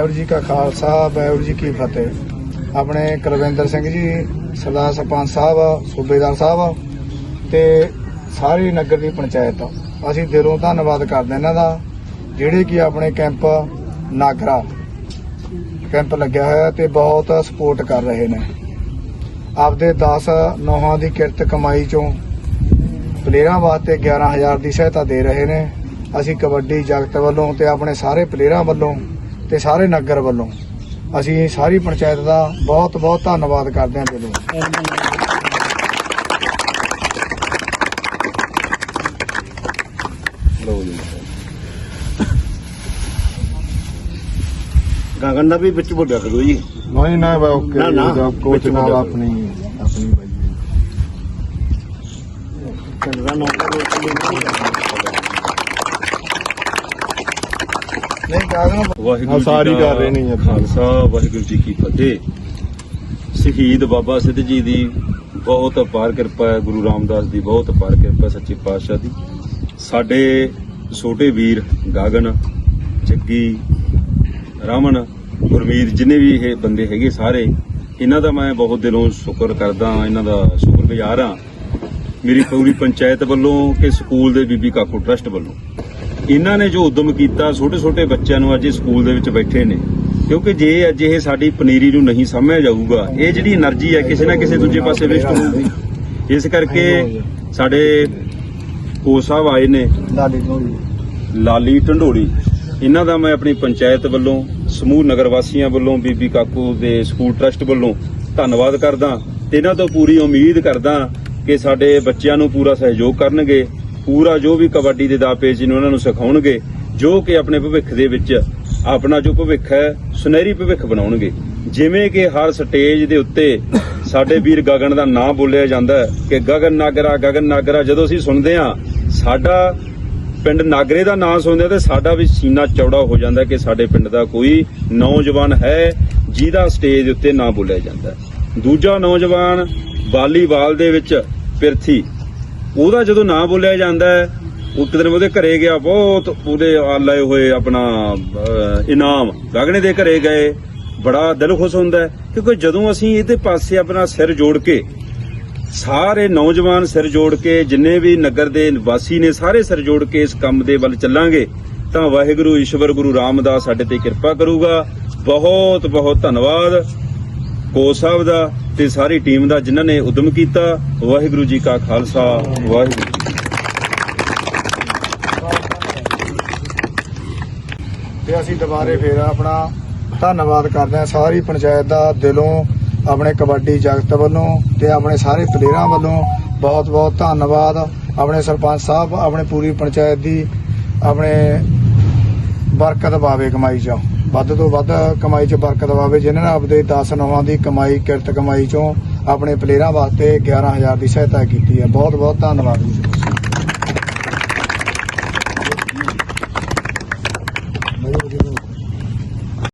ਵਾਹਿਗੁਰੂ ਜੀ ਕਾ ਖਾਲਸਾ, ਵਾਹਿਗੁਰੂ ਜੀ ਕੀ ਫਤਿਹ। ਆਪਣੇ ਕੁਲਵਿੰਦਰ ਸਿੰਘ ਜੀ, ਸਰਦਾਰ ਸਰਪੰਚ ਸਾਹਿਬ, ਸੂਬੇਦਾਰ ਸਾਹਿਬ ਤੇ ਸਾਰੀ ਨਗਰ ਦੀ ਪੰਚਾਇਤ। ਅਸੀਂ ਦਿਲੋਂ ਧੰਨਵਾਦ ਕਰਦੇ ਇਹਨਾਂ ਦਾ, ਜਿਹੜੇ ਕਿ ਆਪਣੇ ਕੈਂਪ ਨਾਗਰਾ ਕੈਂਪ ਲੱਗਿਆ ਹੋਇਆ ਤੇ ਬਹੁਤ ਸਪੋਰਟ ਕਰ ਰਹੇ ਨੇ। ਆਪਦੇ 10 ਨੌਹਾਂ ਦੀ ਕਿਰਤ ਕਮਾਈ ਚੋਂ ਪਲੇਅਰਾਂ ਵਾਸਤੇ 11000 ਦੀ ਸਹਾਇਤਾ ਦੇ ਰਹੇ ਨੇ। ਅਸੀਂ ਕਬੱਡੀ ਜਗਤ ਵੱਲੋਂ ਤੇ ਆਪਣੇ ਸਾਰੇ ਪਲੇਅਰਾਂ ਵੱਲੋਂ ਤੇ ਸਾਰੇ ਨਗਰ ਵੱਲੋਂ ਅਸੀਂ ਸਾਰੀ ਪੰਚਾਇਤ ਦਾ ਬਹੁਤ ਬਹੁਤ ਧੰਨਵਾਦ ਕਰਦੇ ਹਾਂ ਦਿਲੋਂ। ਜੀ। ਗਗਨ ਦਾ ਵੀ ਵਿੱਚ ਬੋਲਿਆ ਕਰੋ ਜੀ। ਨਹੀਂ ਨਾ ਓਕੇ ਨਾ, ਨਾ, ਕੋਚ ਵਿੱਚ ਨਾਲ। ਆਪਣੀ ਆਪਣੀ ਬਾਈ। ਚੰਗਾ ਨਾ ਨਹੀਂ ਕਾਗਨ ਵਾਹਿਗੁਰੂ ਸਾਰੀ ਕਰ ਰਹੇ। ਖਾਲਸਾ ਵਾਹਿਗੁਰੂ ਜੀ ਕੀ ਫਤਿਹ। ਸ਼ਹੀਦ ਬਾਬਾ ਸਿੱਧ ਜੀ ਦੀ ਬਹੁਤ ਅਪਾਰ ਕਿਰਪਾ ਹੈ ਗੁਰੂ ਰਾਮਦਾਸ ਦੀ ਬਹੁਤ ਅਪਾਰ ਕਿਰਪਾ ਸੱਚੇ ਪਾਤਸ਼ਾਹ ਦੀ। ਸਾਡੇ ਛੋਟੇ ਵੀਰ ਗਾਗਨ ਜੱਗੀ ਰਮਨ ਗੁਰਮੀਤ ਜਿੰਨੇ ਵੀ ਇਹ ਬੰਦੇ ਹੈਗੇ ਸਾਰੇ ਇਹਨਾਂ ਦਾ ਮੈਂ ਬਹੁਤ ਦਿਲੋਂ ਸ਼ੁਕਰ ਕਰਦਾ ਇਹਨਾਂ ਦਾ ਸ਼ੁਕਰਗੁਜ਼ਾਰ ਹਾਂ। ਮੇਰੀ ਪੂਰੀ ਪੰਚਾਇਤ ਵੱਲੋਂ ਕਿ ਸਕੂਲ ਦੇ ਬੀਬੀ ਕਾਕੂ ਟਰਸਟ ਵੱਲੋਂ। ਇਹਨਾਂ ਨੇ ਜੋ ਉਦਮ ਕੀਤਾ ਛੋਟੇ ਛੋਟੇ ਬੱਚਿਆਂ ਨੂੰ ਅੱਜ ਇਹ ਸਕੂਲ ਦੇ ਵਿੱਚ ਬੈਠੇ ਨੇ। ਕਿਉਂਕਿ ਜੇ ਅੱਜ ਇਹ ਸਾਡੀ ਪਨੀਰੀ ਨੂੰ ਨਹੀਂ ਸਮਝਿਆ ਜਾਊਗਾ ਇਹ ਜਿਹੜੀ એનર્ਜੀ ਹੈ ਕਿਸੇ ਨਾ ਕਿਸੇ ਦੂਜੇ ਪਾਸੇ ਵੇਸਟ ਹੋਊਗੀ। ਇਸ ਕਰਕੇ ਸਾਡੇ ਕੋਚ ਸਾਹਿਬ ਆਏ ਨੇ। ਲਾਲੀ ਢੰਡੋਲੀ। ਇਹਨਾਂ ਦਾ ਮੈਂ ਆਪਣੀ ਪੰਚਾਇਤ ਵੱਲੋਂ ਸਮੂਹ ਨਗਰ ਵਾਸੀਆਂ ਵੱਲੋਂ ਬੀਬੀ ਕਾਕੂ ਦੇ ਸਕੂਲ ਟਰਸਟ ਵੱਲੋਂ ਧੰਨਵਾਦ ਕਰਦਾ। ਤੇ ਇਹਨਾਂ ਤੋਂ ਪੂਰੀ ਉਮੀਦ ਕਰਦਾ ਕਿ ਸਾਡੇ ਬੱਚਿਆਂ ਨੂੰ ਪੂਰਾ ਸਹਿਯੋਗ ਕਰਨਗੇ। ਪੂਰਾ ਜੋ ਵੀ ਕਬੱਡੀ ਦੇ ਦਾ ਪੇਚ ਨੇ ਉਹਨਾਂ ਨੂੰ ਸਿਖਾਉਣਗੇ, ਜੋ ਕਿ ਆਪਣੇ ਭਵਿੱਖ ਦੇ ਵਿੱਚ ਆਪਣਾ ਜੋ ਭਵਿੱਖ ਹੈ, ਸੁਨਹਿਰੀ ਭਵਿੱਖ ਬਣਾਉਣਗੇ। ਜਿਵੇਂ ਕਿ ਹਰ ਸਟੇਜ ਦੇ ਉੱਤੇ ਸਾਡੇ ਵੀਰ ਗਗਨ ਦਾ ਨਾਮ ਬੋਲਿਆ ਜਾਂਦਾ ਕਿ ਗਗਨ ਨਾਗਰਾ ਗਗਨ ਨਾਗਰਾ, ਜਦੋਂ ਅਸੀਂ ਸੁਣਦੇ ਹਾਂ, ਸਾਡਾ ਪਿੰਡ ਨਾਗਰੇ ਦਾ ਨਾਮ ਸੁਣਦੇ ਤੇ ਸਾਡਾ ਵੀ ਸੀਨਾ ਚੌੜਾ ਹੋ ਜਾਂਦਾ ਕਿ ਸਾਡੇ ਪਿੰਡ ਦਾ ਕੋਈ ਨੌਜਵਾਨ ਹੈ ਜਿਹਦਾ ਸਟੇਜ ਦੇ ਉੱਤੇ ਨਾਂ ਬੋਲਿਆ ਜਾਂਦਾ ਦੂਜਾ ਨੌਜਵਾਨ ਵਾਲੀਬਾਲ ਦੇ ਵਿੱਚ ਪਿਰਥੀ। ਉਹਦਾ ਜਦੋਂ ਨਾਂ ਬੋਲਿਆ ਜਾਂਦਾ ਹੈ, ਉਹ ਇੱਕ ਦਿਨ ਉਹਦੇ ਘਰੇ ਗਿਆ, ਬਹੁਤ ਉਹਦੇ ਆ ਲਏ ਹੋਏ ਆਪਣਾ ਇਨਾਮ। ਗਗਨੇ ਦੇ ਘਰੇ ਗਏ, ਬੜਾ ਦਿਲ ਖੁਸ਼ ਹੁੰਦਾ ਕਿਉਂਕਿ ਜਦੋਂ ਅਸੀਂ ਇਹਦੇ ਪਾਸੇ ਆਪਣਾ ਸਿਰ ਜੋੜ ਕੇ, ਸਾਰੇ ਨੌਜਵਾਨ ਸਿਰ ਜੋੜ ਕੇ, ਜਿੰਨੇ ਵੀ ਨਗਰ ਦੇ ਨਿਵਾਸੀ ਨੇ, ਸਾਰੇ ਸਿਰ ਜੋੜ ਕੇ ਇਸ ਕੰਮ ਦੇ ਵੱਲ ਚੱਲਾਂਗੇ, ਤਾਂ ਵਾਹਿਗੁਰੂ ਈਸ਼ਵਰ ਗੁਰੂ ਰਾਮਦਾਸ ਸਾਡੇ ਤੇ ਕਿਰਪਾ ਕਰੂਗਾ। ਬਹੁਤ ਬਹੁਤ ਧੰਨਵਾਦ। ਕੋਚ ਸਾਹਿਬ ਦਾ ਤੇ ਸਾਰੀ ਟੀਮ ਦਾ ਜਿਨ੍ਹਾਂ ਨੇ ਉਦਮ ਕੀਤਾ, ਵਾਹਿਗੁਰੂ ਜੀ ਕਾ ਖਾਲਸਾ, ਵਾਹਿਗੁਰੂ ਜੀ ਕੀ ਤੇ ਅਸੀਂ ਦੁਬਾਰੇ ਫੇਰ ਆਪਣਾ ਧੰਨਵਾਦ ਕਰਦੇ ਹਾਂ ਸਾਰੀ ਪੰਚਾਇਤ ਦਾ ਦਿਲੋਂ, ਆਪਣੇ ਕਬੱਡੀ ਜਗਤ ਵੱਲੋਂ ਤੇ ਆਪਣੇ ਸਾਰੇ ਪਲੇਅਰਾਂ ਵੱਲੋਂ ਬਹੁਤ ਬਹੁਤ ਧੰਨਵਾਦ। ਆਪਣੇ ਸਰਪੰਚ ਸਾਹਿਬ, ਆਪਣੇ ਪੂਰੀ ਪੰਚਾਇਤ ਦੀ ਆਪਣੇ ਬਰਕਤ ਪਾਵੇ ਕਮਾਈ 'ਚ। ਵੱਧ ਤੋਂ ਵੱਧ ਕਮਾਈ 'ਚ ਬਰਕਤ ਪਾਵੇ ਜਿਨ੍ਹਾਂ ਨੇ ਆਪਦੇ 10 ਨੌਵਾਂ ਦੀ ਕਮਾਈ, ਕਿਰਤ ਕਮਾਈ 'ਚੋਂ ਆਪਣੇ ਪਲੇਅਰਾਂ ਵਾਸਤੇ 11000 ਦੀ ਸਹਾਇਤਾ ਕੀਤੀ ਹੈ। ਬਹੁਤ ਬਹੁਤ ਧੰਨਵਾਦ ਜੀ।